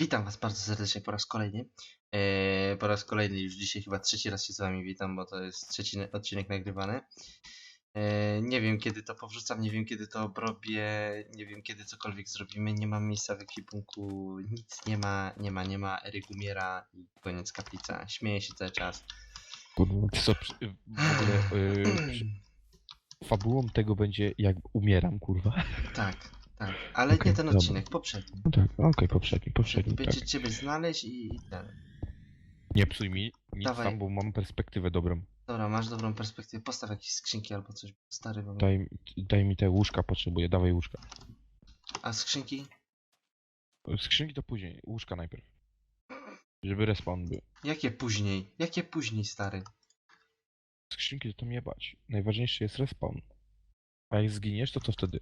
Witam Was bardzo serdecznie po raz kolejny. Eee, po raz kolejny, już dzisiaj chyba trzeci raz się z Wami witam, bo to jest trzeci odcinek nagrywany. Eee, nie wiem kiedy to powrzucam, nie wiem kiedy to obrobię, nie wiem kiedy cokolwiek zrobimy. Nie mam miejsca w ekwipunku, nic nie ma, nie ma, nie ma. Eryk umiera i koniec kaplica. Śmieję się cały czas. Ty co, przy- w ogóle yy, przy- fabułą tego będzie jak umieram, kurwa. Tak, tak, ale Okej, nie ten dobra. odcinek, poprzedni. No tak, okej, poprzedni, poprzedni, tak. Będzie Ciebie znaleźć i, i ten. Nie psuj mi nic Dawaj. tam, bo mam perspektywę dobrą. Dobra, masz dobrą perspektywę. Postaw jakieś skrzynki albo coś. Stary, bo... Daj, daj mi te łóżka, potrzebuję, dawaj łóżka. A skrzynki? Skrzynki to później, łóżka najpierw. Żeby respawn był. Jakie później? Jakie później, stary? Skrzynki to tam jebać. Najważniejszy jest respawn. A jak zginiesz, to co wtedy?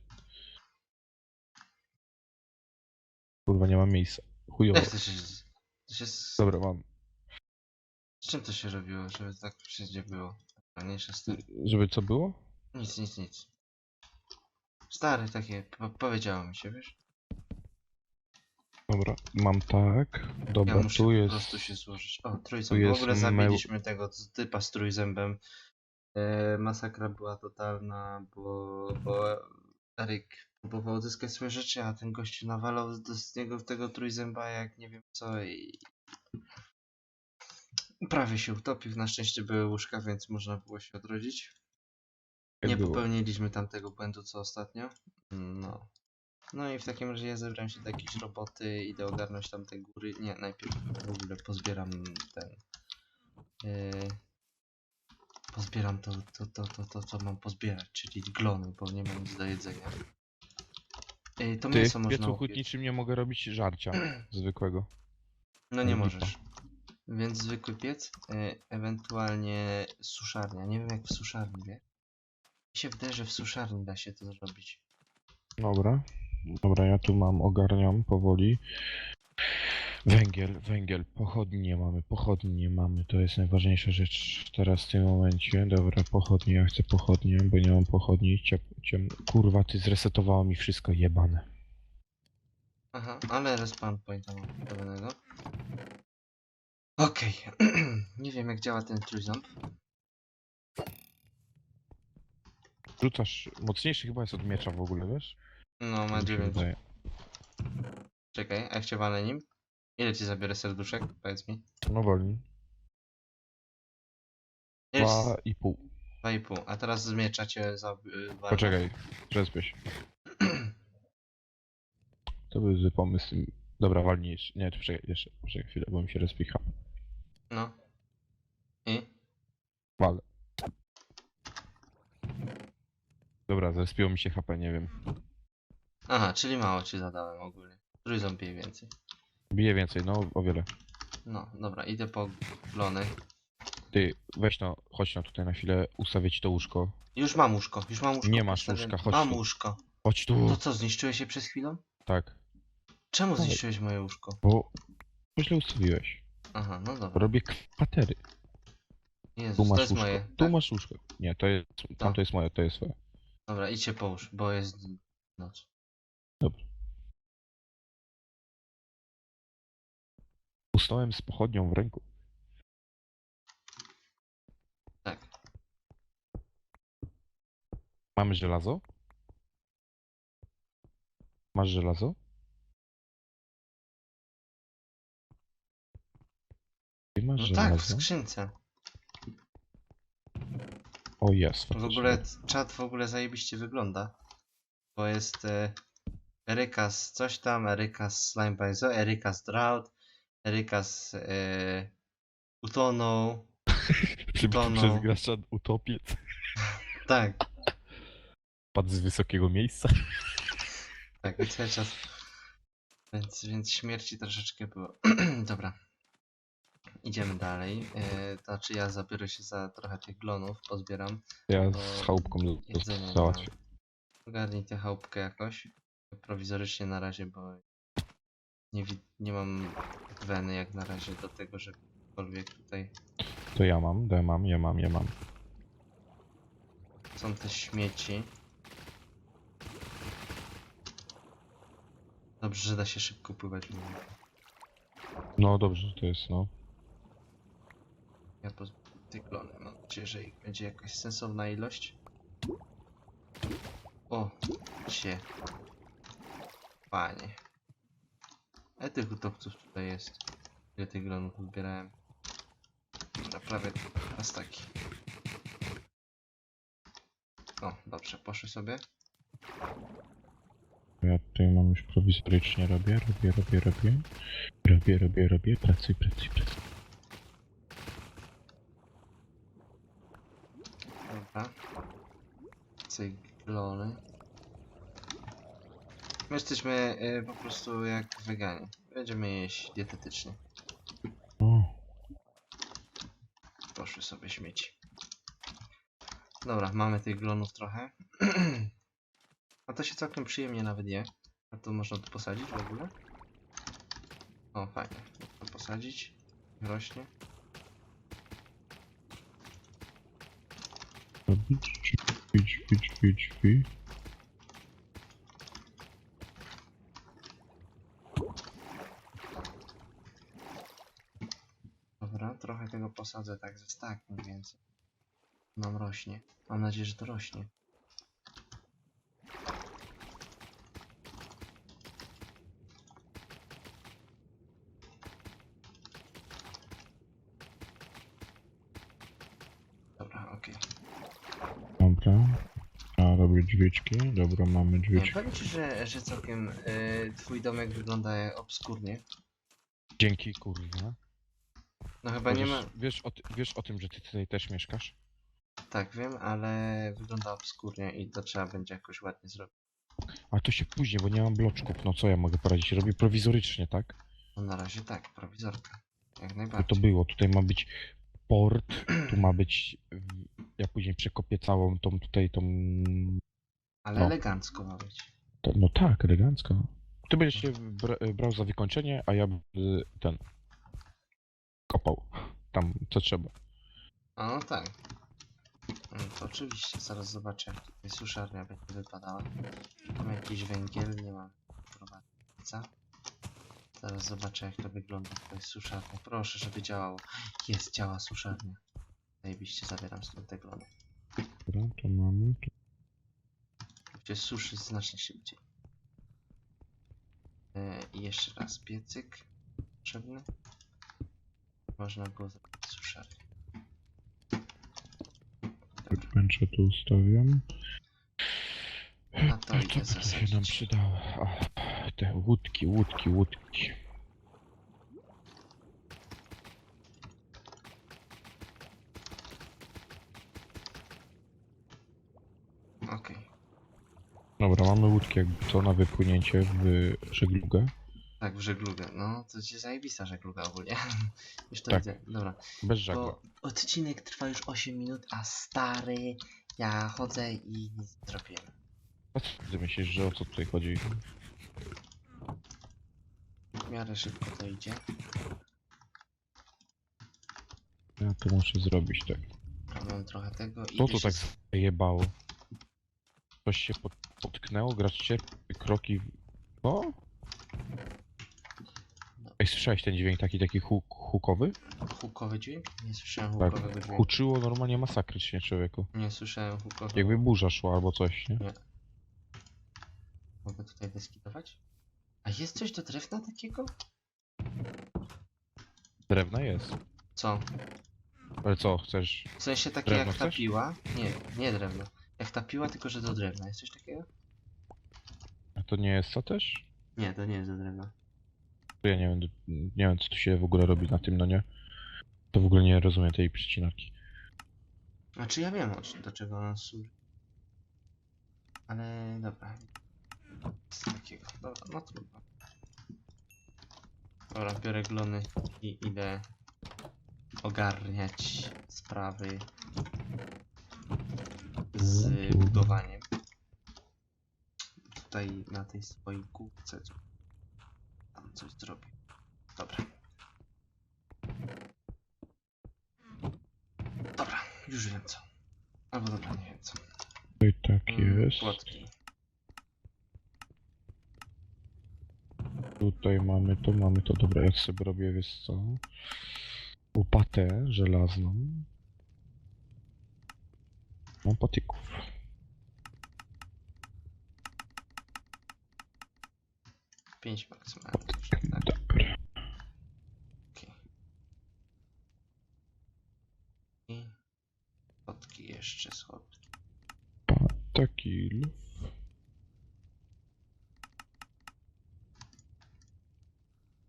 Kurwa, nie mam miejsca. Chujowo. Jak to się... To się z... Dobra, mam. z czym to się robiło, żeby tak wszędzie było? Mniejsze stary. Żeby co było? Nic, nic, nic. Stary, takie, po powiedziało mi się, wiesz? Dobra, mam tak. Dobra, ja muszę tu po jest. prostu się złożyć. O, tu W ogóle zabiliśmy tego typa z trójzębem. E, masakra była totalna, bo, bo Eryk próbował odzyskać swoje rzeczy, a ten gościu nawalał do, z niego w tego trójzęba jak nie wiem co i... Prawie się utopił, na szczęście były łóżka, więc można było się odrodzić. Jak Nie było. popełniliśmy tamtego błędu co ostatnio. No. No i w takim razie ja zebrałem się do jakiejś roboty, idę ogarnąć tam te góry. Nie, najpierw w ogóle pozbieram ten. Yy, pozbieram to, to, to, to, to, co mam pozbierać, czyli glony, bo nie mam nic do jedzenia. Yy, to Ty, mięso w można piecu upiec. hutniczym nie mogę robić żarcia zwykłego. No nie lipa. możesz. Więc zwykły piec, yy, ewentualnie suszarnia. Nie wiem jak w suszarni, wie? Mi się wydaje, że w suszarni da się to zrobić. Dobra. Dobra, ja tu mam, ogarniam powoli. Węgiel, węgiel, pochodni nie mamy, pochodni nie mamy, to jest najważniejsza rzecz teraz w tym momencie. Dobra, pochodnie, ja chcę pochodnie, bo nie mam pochodni. Ciep, ciem... Kurwa, ty zresetowało mi wszystko, jebane. Aha, ale respawn pointa mam pełnego. Okej, nie wiem jak działa ten trójząb. Rzucasz, mocniejszy chyba jest od miecza w ogóle, wiesz? No, ma Mi się 9. wydaje. Czekaj, a jak cię walę nim? Ile ci zabiorę serduszek? Powiedz mi. No wolni. Ile ci... Dwa i pół. 2,5. A teraz z miecza cię za... y. Poczekaj, przespiesz. To był zły pomysł. Dobra, walnij jeszcze. Nie, to poczekaj, jeszcze, poczekaj chwilę, bo mi się rozpicha. No. I? Wal. Dobra, zrespiło mi się HP, nie wiem. Aha, czyli mało ci zadałem ogólnie. Trójząb bije więcej. Bije więcej, no o wiele. No, dobra, idę po glony. Ty, weź no, chodź no tutaj na chwilę, ustawię ci to łóżko. Już mam łóżko, już mam łóżko. Nie masz postawione. łóżka, chodź Mam tu. łóżko. Chodź tu! To co, zniszczyłeś się przez chwilę? Tak, Czemu Dawaj. zniszczyłeś moje łóżko? bo źle ustawiłeś. Aha, no dobra. Robię kwatery. Tu Jezus, to masz jest łóżko. moje. Tu tak? masz łóżko. Nie, to jest, tam To. to jest moje, to jest swoje. Dobra, idźcie połóż, bo jest noc. Dobra. Usnąłem z pochodnią w ręku. Tak. Mamy żelazo? Masz żelazo? Ty masz No żelazo? tak, w skrzynce. O jest. W ogóle czat w ogóle zajebiście wygląda. Bo jest e, Eryka z coś tam, Eryka z Slime by Zo, Eryka z Drought, Eryka z e, utonął. No. przez gracza utopiec. Tak, Padł z wysokiego miejsca. tak, i cały czas. Więc, więc śmierci troszeczkę było. Dobra. Idziemy dalej. E, to znaczy ja zabiorę się za trochę tych glonów, pozbieram. Ja z chałupką jedzenia nie załatwię. Ogarnij tę chałupkę jakoś. Prowizorycznie na razie, bo nie, wi- nie mam weny jak na razie do tego, żeby cokolwiek tutaj To ja mam, ja mam, ja mam, ja mam. są te śmieci. Dobrze, że da się szybko pływać. No dobrze, to jest no. Ja po klony. Mam nadzieję, że ich będzie jakaś sensowna ilość. O, się. Panie. Ale tych utopców tutaj jest. Ile tych glonów zbierałem? Dobra, prawie raz taki. O, dobrze, poszły sobie. Ja tutaj mam już prowizorycznie robię, robię, robię, robię. Robię, robię, robię, pracuj, pracuj, pracuj. Dobra. Cyklony. My jesteśmy y, po prostu jak weganie. Będziemy jeść dietetycznie. Poszły sobie śmieci. Dobra, mamy tych glonów trochę. A to się całkiem przyjemnie nawet je. A to można tu posadzić w ogóle? O, fajnie. Można posadzić. Rośnie. robić, drzwi, drzwi, drzwi, drzwi. Dobra, trochę tego posadzę tak ze stak mniej więcej. Nam rośnie. Mam nadzieję, że to rośnie. Dobra, okej. Dobra. A robię drzwiczki. Dobra, mamy Nie, drzwiczki. Powiem ci, że, że całkiem y, twój domek wygląda obskurnie. Dzięki, kurwa. No chyba nie ma... Wiesz- Wiesz o, ty, wiesz o tym, że ty tutaj też mieszkasz? Tak, wiem, ale wygląda obskurnie i to trzeba będzie jakoś ładnie zrobić. A to się później, bo nie mam bloczków. No co ja mogę poradzić? Robię prowizorycznie, tak? No na razie tak, prowizorka. Jak Bo najbardziej. to było. Tutaj ma być port, tu ma być... Ja później przekopię całą tą tutaj, tą... Ale no. elegancko ma być. To, no tak, elegancko. Ty będziesz się bra brał za wykończenie, a ja będę ten... Kopał. Tam, co trzeba. A no tak. No to oczywiście, zaraz zobaczę jak tutaj suszarnia będzie wypadała. Mam jakiś węgiel, nie mam prowadnica. Zaraz zobaczę jak to wygląda. Jest suszarnia. Proszę, żeby działało. Jest, działa suszarnia. Zajebiście zabieram stąd te glony. Dobra, to mamy. Gdzie suszy znacznie szybciej. E, I jeszcze raz piecyk potrzebny. Można go zrobić suszarnię. Dobra, Pęcze tu ustawiam. A to co by to się nam zasadzić. przydało? A, te łódki, łódki, łódki. Okej. Dobra, mamy łódki jakby co na wypłynięcie w żeglugę. Tak, w żeglugę. No, to jest zajebista żegluga ogólnie. Już to Tak. widzę. Dobra. Bez żagla. Bo odcinek trwa już 8 minut, a stary, ja chodzę i nic nie zrobiłem. A co ty myślisz, że o co tutaj chodzi? W miarę szybko to idzie. Ja to muszę zrobić tak. Mam trochę tego i. Co to już tak jest- zajebało? Coś się pot potknęło, gracz cierpi, kroki... O? Ej, słyszałeś ten dźwięk taki, taki huk hukowy? Hukowy dźwięk? Nie słyszałem Tak, hukowego dźwięku. huczyło normalnie masakrycznie człowieku. Nie słyszałem hukowego. Jakby burza szła albo coś, nie? Mogę tutaj deskidować? A jest coś do drewna takiego? Drewna jest. Co? Ale co, chcesz... W sensie takie Drewno jak ta chcesz? piła? Nie, nie drewno. Jak ta piła, tylko że do drewna. Jest coś takiego? A to nie jest co też? Nie, to nie jest do drewna. Ja nie wiem, nie wiem co tu się w ogóle robi na tym, no nie? To w ogóle nie rozumiem tej przycinarki. Znaczy ja wiem do czego ona służy. Ale dobra. Z takiego. Dobra, no trudno. Dobra, biorę glony i idę ogarniać sprawy z budowaniem. Tutaj na tej swojej kółce coś zrobię. Dobra. Dobra, już wiem co. Albo dobra, nie wiem co. To i tak jest. Płotki. Tutaj mamy to, mamy to. Dobra, ja sobie robię, wiesz co? Łopatę żelazną. Mam patyków. Pięć maksymalnie. Tak. Dobra. Okej. I schodki jeszcze, schodki. Patakil.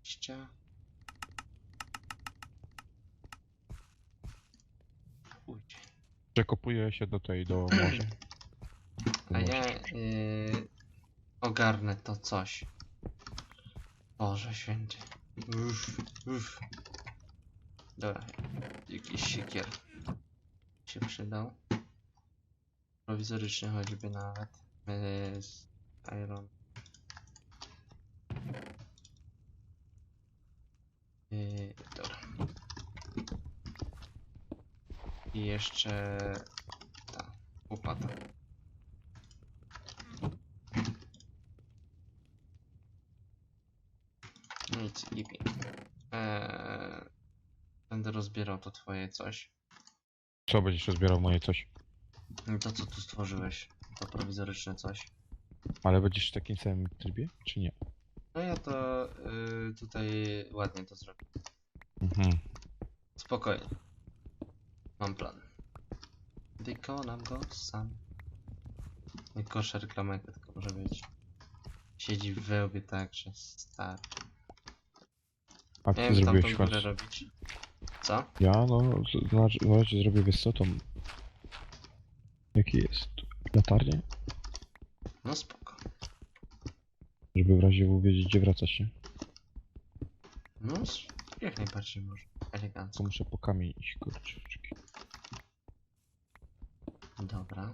Ścia. Ujdzie. Przekopuję się do tej, do morza. A ja yy, ogarnę to coś. Boże święty. Uff, uff. Dobra, jakiś siekier się przydał. Prowizoryczny choćby nawet. Yy, z iron. Yy, dobra. I jeszcze ta łopata. Nic i. Eee, będę rozbierał to twoje coś. Co będziesz rozbierał moje coś? To co tu stworzyłeś. To prowizoryczne coś. Ale będziesz w takim samym trybie, czy nie? No ja to y, tutaj ładnie to zrobię. Mhm. Spokojnie. Mam plan. Wykonam go sam. Najgorsza reklama jaka tylko może być. Siedzi w wełbie tak, że stary. A Nie ty wiem, tam tą zrobiłeś górę robić. Co? Ja no, z- znaczy, na razie zrobię wiesz co, to... Jaki jest? Latarnię? No spoko. Żeby w razie W wiedzieć gdzie wracać, nie? No s- jak najbardziej może. Elegancko. To muszę po kamień iść, kurczę. czekaj. Dobra.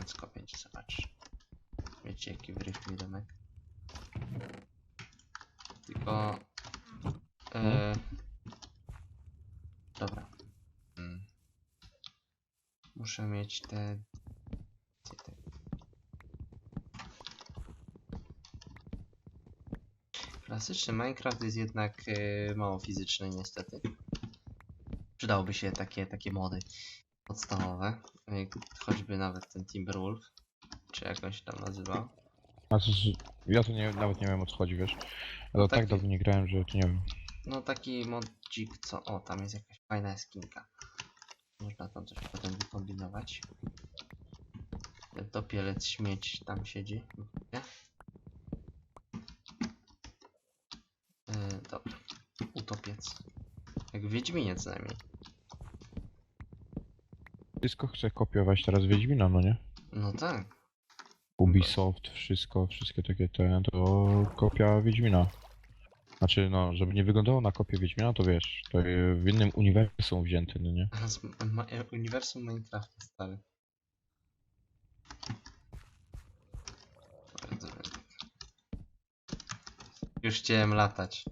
Elegancko będzie, zobacz. Wiecie jaki wrychły domek. Tylko... E... Dobra. Mm. Muszę mieć te... te, te Klasyczny Minecraft jest jednak e, mało fizyczny niestety. Przydałoby się takie, takie mody podstawowe. Choćby nawet ten Timberwolf. Czy jak on się tam nazywał. A co, z- ja to nie, nawet nie wiem o co chodzi, wiesz? Ale tak Taki- dawno nie grałem, że to nie wiem. No taki modzik co... O, tam jest jakaś fajna skinka. Można tam coś potem wykombinować. Topielec śmieć tam siedzi. Nie? Yy, dobra. Utopiec. Jak w Wiedźminie co najmniej. Wszystko chcę kopiować teraz Wiedźmina, no nie? No tak. Ubisoft, wszystko, wszystkie takie te, to kopia Wiedźmina. Znaczy, no, żeby nie wyglądało na kopię Wiedźmina, to wiesz, to e, w innym uniwersum wzięty, no nie? Z ma uniwersum Minecrafta stary. Już chciałem latać.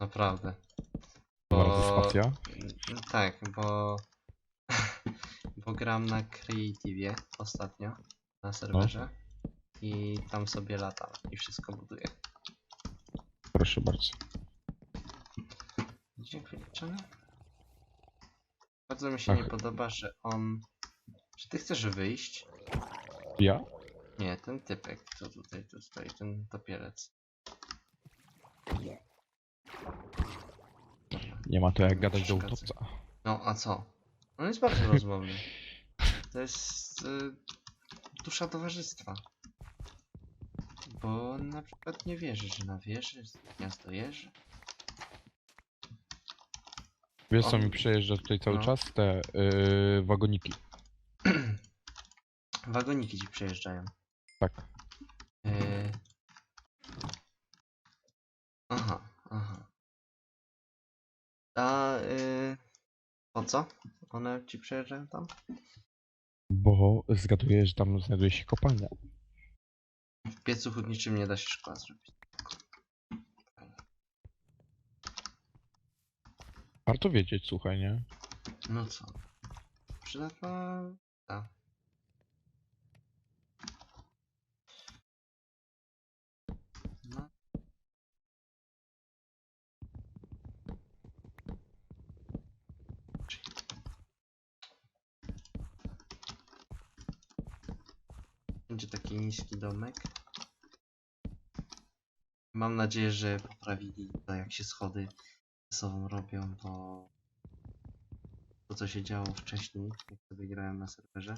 Naprawdę. Spacja. Tak, bo... bo gram na Creative ostatnio na serwerze i tam sobie latam i wszystko buduję. Proszę bardzo. Dziękuję. Bardzo mi się nie Ach. podoba, że on... Czy ty chcesz wyjść? Ja? Nie, ten typek, co tutaj tu stoi, ten topielec. Nie ma to jak gadać do Przeszkadza. utopca. No, a co? On jest bardzo rozmowny. To jest y, dusza towarzystwa. Bo on na przykład nie wierzy, że na wieży gniazdo jeży. Wiesz co On- mi przejeżdża tutaj cały no. czas? Te yy, wagoniki. Wagoniki ci przejeżdżają. Tak. Yy... Aha, aha. A yy... co? One ci przejeżdżają tam? Bo zgaduję, że tam znajduje się kopalnia. W piecu hutniczym nie da się szkła zrobić. Warto wiedzieć, słuchaj, nie? No co? Przydatna... A. No. Niski domek. Mam nadzieję, że poprawili to jak się schody ze sobą robią, bo to co się działo wcześniej, jak sobie grałem na serwerze,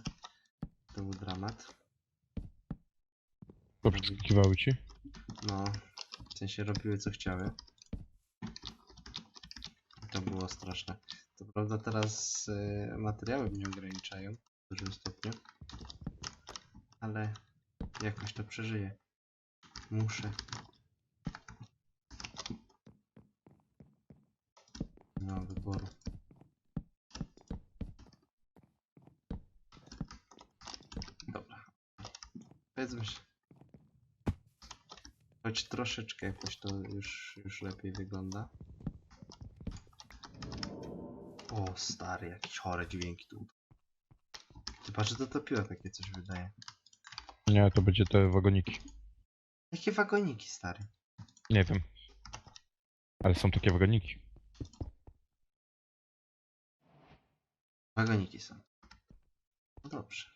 to był dramat. To przeskakiwały ci? No, w sensie robiły co chciały. I To było straszne. To prawda teraz y, materiały mnie ograniczają w dużym stopniu. Ale jakoś to przeżyję. Muszę. Mam wyboru. Dobra. Powiedzmy się. Choć troszeczkę jakoś to już, już lepiej wygląda. O, stary, jakieś chore dźwięki tu. Patrz, że to topiła takie coś wydaje. Nie, to będzie te wagoniki. Jakie wagoniki, stary. Nie wiem. Ale są takie wagoniki. Wagoniki są. No dobrze.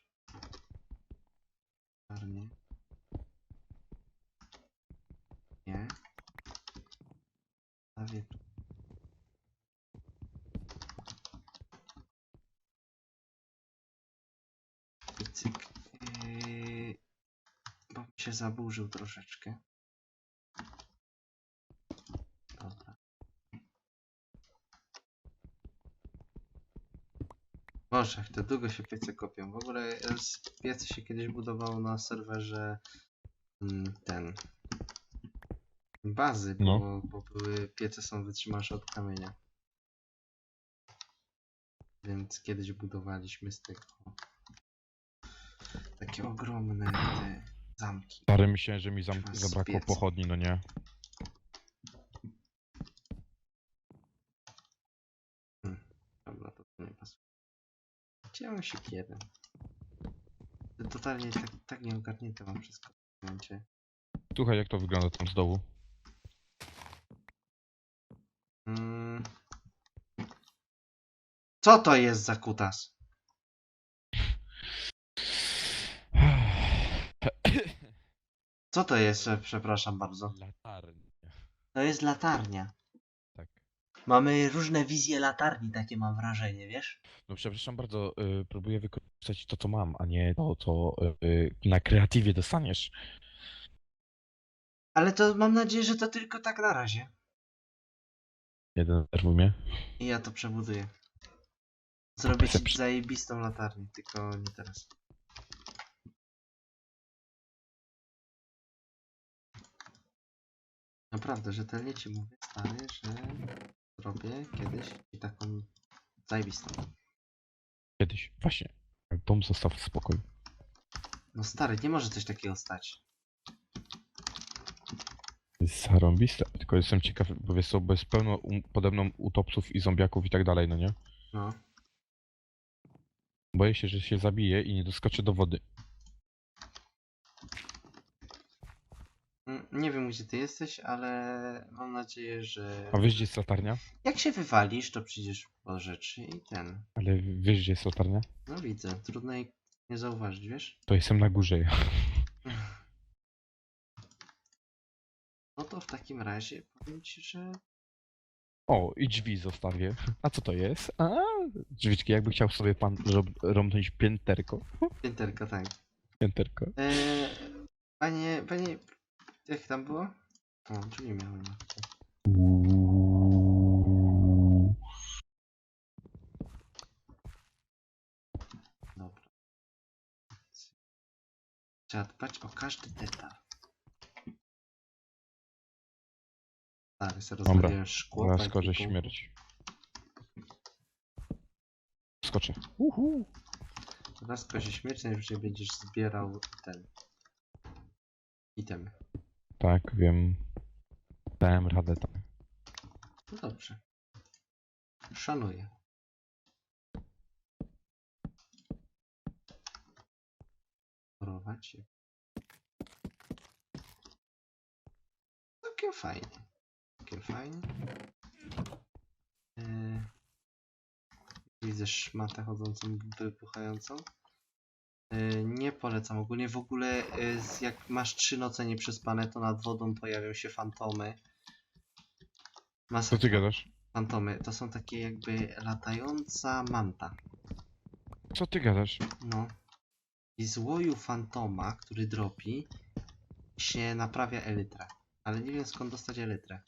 Czarnie. Nie. Stawię tu. I cyk. Bo się zaburzył troszeczkę. Dobra. Boże, jak to długo się piece kopią. W ogóle e, piece się kiedyś budowało na serwerze mm, ten bazy, bo, No. bo były piece są wytrzymalsze od kamienia. Więc kiedyś budowaliśmy z tego takie ogromne te zamki. Stary, myślałem, że mi zam- Trzeba zabrakło spiec. pochodni, no nie? Dobra, to tu nie pasuje. Gdzie mam siekierę? To Totalnie tak, tak nieogarnięte mam wszystko w tym momencie. Słuchaj, jak to wygląda tam z dołu. Mm. Co to jest za kutas? Co to jest, e, przepraszam bardzo? Latarnia. To jest latarnia. Tak. Mamy różne wizje latarni, takie mam wrażenie, wiesz? No przepraszam bardzo, y, próbuję wykorzystać to, co mam, a nie to, co y, na kreatywie dostaniesz. Ale to mam nadzieję, że to tylko tak na razie. Nie denerwuj mnie. I ja to przebuduję. Zrobię ci zajebistą latarnię, tylko nie teraz. Naprawdę, rzetelnie ci mówię, stary, że zrobię kiedyś i taką zajebistą. Kiedyś. Właśnie. Dom zostaw w spokoju. No stary, nie może coś takiego stać. Zarąbiste, tylko jestem ciekaw, bo wiesz co, bo jest pełno um, pode mną utopców i zombiaków i tak dalej, no nie? No. Boję się, że się zabije i nie doskoczę do wody. Nie wiem gdzie ty jesteś, ale mam nadzieję, że A wiesz, gdzie jest latarnia? jak się wywalisz, to przyjdziesz po rzeczy i ten. Ale wiesz, gdzie jest latarnia? No widzę, trudno jej nie zauważyć, wiesz? To jestem na górze. No to w takim razie powiem ci, że O, i drzwi zostawię. A co to jest? A, drzwiczki, jakby chciał sobie pan rąbnąć pięterko. pięterka, tak. Pięterko. Eee, panie, panie, jak tam było? O, drzwi miałem. Uuuu. Dobra. Trzeba dbać o każdy detal. Tak, sobie Dobra, rozwaliłem szkło. Zaraz tak, pół. śmierć. Skoczę. Uhu. Raz skoczy śmierć, najwyżej będziesz zbierał ten... Itemy. Tak, wiem. Dałem radę tam. No dobrze. Szanuję. Porować. Całkiem fajnie. Całkiem fajnie. Yy, widzę szmatę chodzącą, wybuchającą. Yy, nie polecam ogólnie. W ogóle z- jak masz trzy noce nieprzespane, to nad wodą pojawią się fantomy. Co Masakra. ty gadasz? Fantomy to są takie jakby latająca manta. Co ty gadasz? No. I z łoju fantoma, który dropi, się naprawia elytrę. Ale nie wiem skąd dostać elytrę.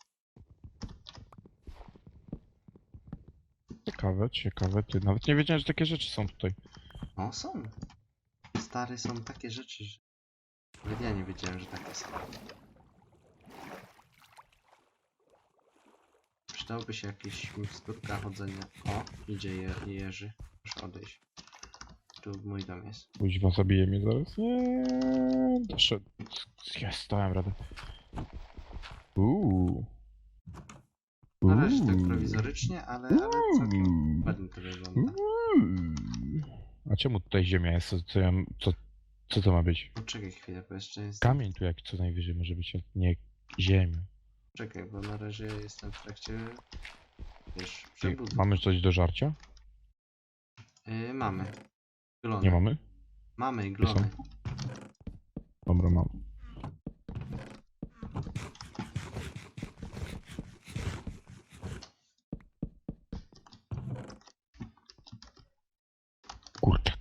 Ciekawe, ciekawe, ty. Nawet nie wiedziałem, że takie rzeczy są tutaj. No są. Stary są takie rzeczy, że... Nawet ja nie wiedziałem, że takie są. Przydałoby się jakieś miksturka chodzenia. O, idzie je, Jerzy. Proszę odejść. Tu mój dom jest. Kuźwa, zabije mnie zaraz. Nie, doszedł. Jest, dałem radę. Uuu. Na razie tak prowizorycznie, ale, ale całkiem ładnie to wygląda. Uuu. A czemu tutaj ziemia jest? Co, co, ja, co, co to ma być? Poczekaj chwilę, bo jeszcze jest... Kamień tu jak co najwyżej może być, a nie ziemia. Czekaj, bo na razie jestem w trakcie... Wiesz, Ty, mamy coś do żarcia? Yy, mamy. Glony. Nie mamy? Mamy są? glony. Dobra, mam.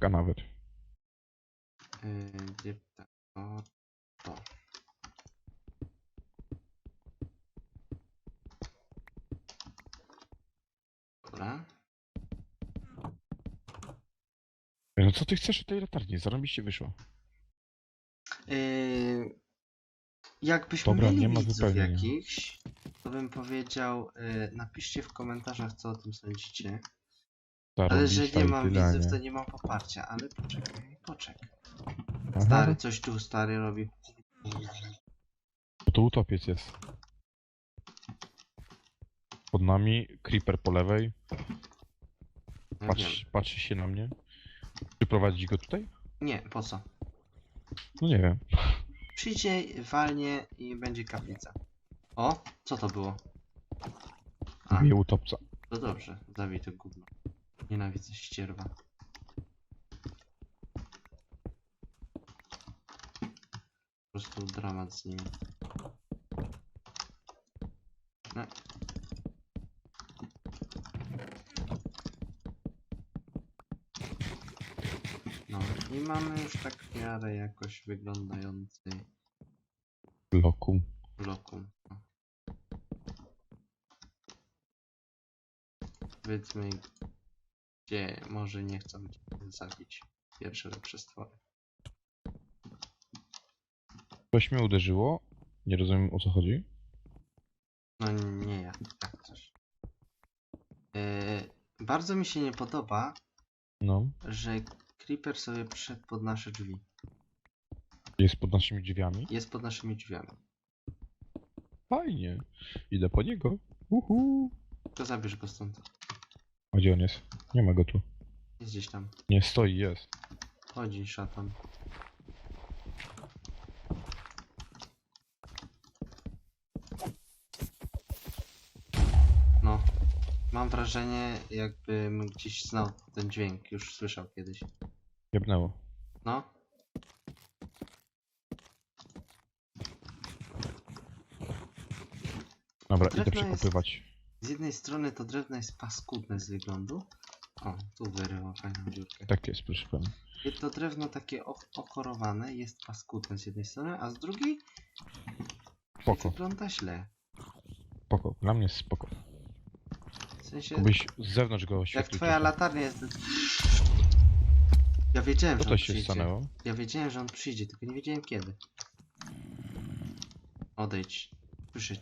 Nawet. O, to. Dobra. No co ty chcesz od tej latarni? Zarobiście wyszło. Yy, jakbyśmy Dobra, mieli nie ma widzów wypełnienia. jakichś, to bym powiedział, yy, napiszcie w komentarzach, co o tym sądzicie. Ale że nie mam widzów, to nie mam poparcia, ale poczekaj, poczekaj. Aha, Stary, coś tu stary robi. bo to utopiec jest. Pod nami, creeper po lewej. Ja Patrz, patrzy się na mnie. Przyprowadzić go tutaj? Nie, po co? No nie wiem. Przyjdzie, walnie i będzie kaplica. O, co to było? A, Bije utopca. to dobrze, zabij to gówno. Nienawidzę ścierwa. Po prostu dramat z nimi. No. No i mamy już tak w miarę jakoś wyglądający lokum. No. Powiedzmy, gdzie może nie chcą zabić pierwsze lepsze stwory. Coś mnie uderzyło. Nie rozumiem o co chodzi. No nie ja, tak coś. Yy, bardzo mi się nie podoba, No. że Creeper sobie przyszedł pod nasze drzwi. Jest pod naszymi drzwiami. Jest pod naszymi drzwiami. Fajnie. Idę po niego. Uhu. To zabierz go stąd. A gdzie on jest? Nie ma go tu. Jest gdzieś tam. Nie, stoi, jest. Chodzi, szatan. No. Mam wrażenie, jakbym gdzieś znał ten dźwięk, już słyszał kiedyś. Jebnęło. No. Dobra, Drewno idę jest- przekopywać. Z jednej strony to drewno jest paskudne z wyglądu. O, tu wyrywa fajną dziurkę. Tak jest, proszę pana. I To drewno takie okorowane jest paskudne z jednej strony, a z drugiej Spoko, wygląda źle. spoko. Dla mnie jest spoko. W sensie, Kubyś z zewnątrz go jak oświetlił. twoja trochę. latarnia jest... Ja wiedziałem, Co że to on się przyjdzie. stanęło? Ja wiedziałem, że on przyjdzie, tylko nie wiedziałem kiedy. Odejdź. Słyszę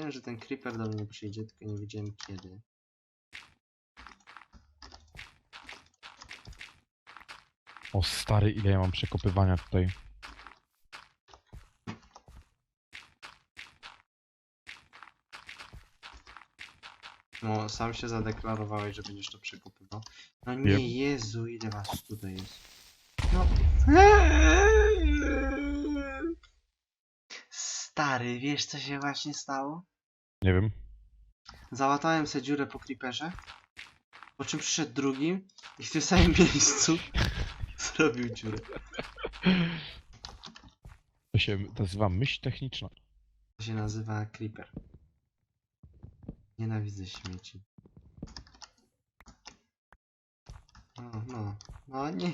Wiem, że ten creeper do mnie przyjdzie, tylko nie wiedziałem kiedy. O stary, ile ja mam przekopywania tutaj. No, sam się zadeklarowałeś, że będziesz to przekopywał. No nie, Jezu, ile was tutaj jest. No. Stary, wiesz co się właśnie stało? Nie wiem. Załatałem sobie dziurę po creeperze, po czym przyszedł drugi i w tym samym miejscu zrobił dziurę. To się nazywa myśl techniczna. To się nazywa creeper. Nienawidzę śmieci. No, no, no nie.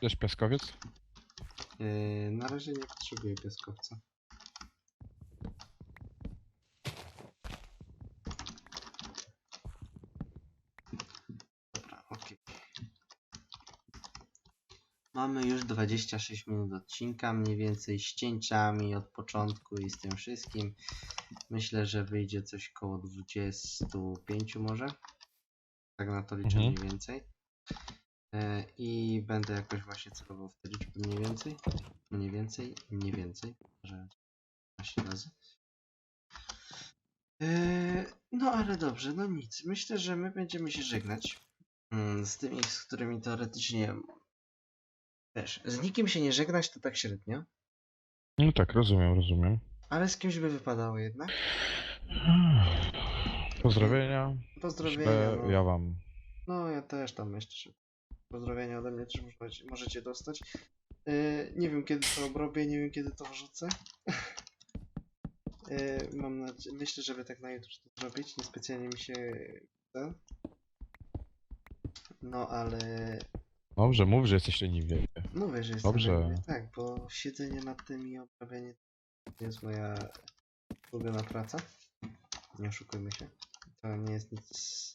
Też piaskowiec? Yy, na razie nie potrzebuję piaskowca. Dobra. Mamy już 26 minut odcinka, mniej więcej z cięciami od początku i z tym wszystkim. Myślę, że wyjdzie coś koło 25 może. Tak na to liczę Mhm. mniej więcej. E, I będę jakoś właśnie celował w te liczby mniej więcej. Mniej więcej, mniej więcej, że 15 razy. No ale dobrze, no nic. Myślę, że my będziemy się żegnać mm, z tymi, z którymi teoretycznie też. Z nikim się nie żegnać to tak średnio, No tak, rozumiem, rozumiem. ale z kimś by wypadało jednak. Pozdrowienia. Pozdrowienia. No, ja wam. no ja też tam jeszcze. Pozdrowienia ode mnie też możecie, dostać. Eee, nie wiem kiedy to obrobię, nie wiem kiedy to wrzucę. Eee, mam nadzieję, myślę, żeby tak na jutro to zrobić. Niespecjalnie mi się chce. No ale Dobrze, mów, że jesteś leniwy. mówię, że jest Dobrze. tak, bo siedzenie nad tym i obrabianie to jest moja ulubiona praca. Nie oszukujmy się. To nie jest nic.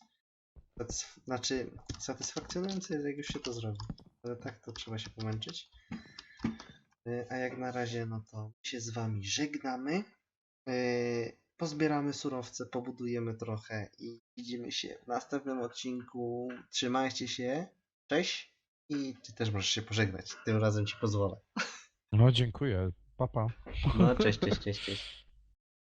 Satysf- znaczy, satysfakcjonujące jest, jak już się to zrobi. Ale tak to trzeba się pomęczyć. Y, A jak na razie, no to się z wami żegnamy. Y, Pozbieramy surowce, pobudujemy trochę i widzimy się w następnym odcinku. Trzymajcie się. Cześć. I ty też możesz się pożegnać. Tym razem ci pozwolę. No dziękuję. Papa. Pa. No, cześć, cześć, cześć, cześć.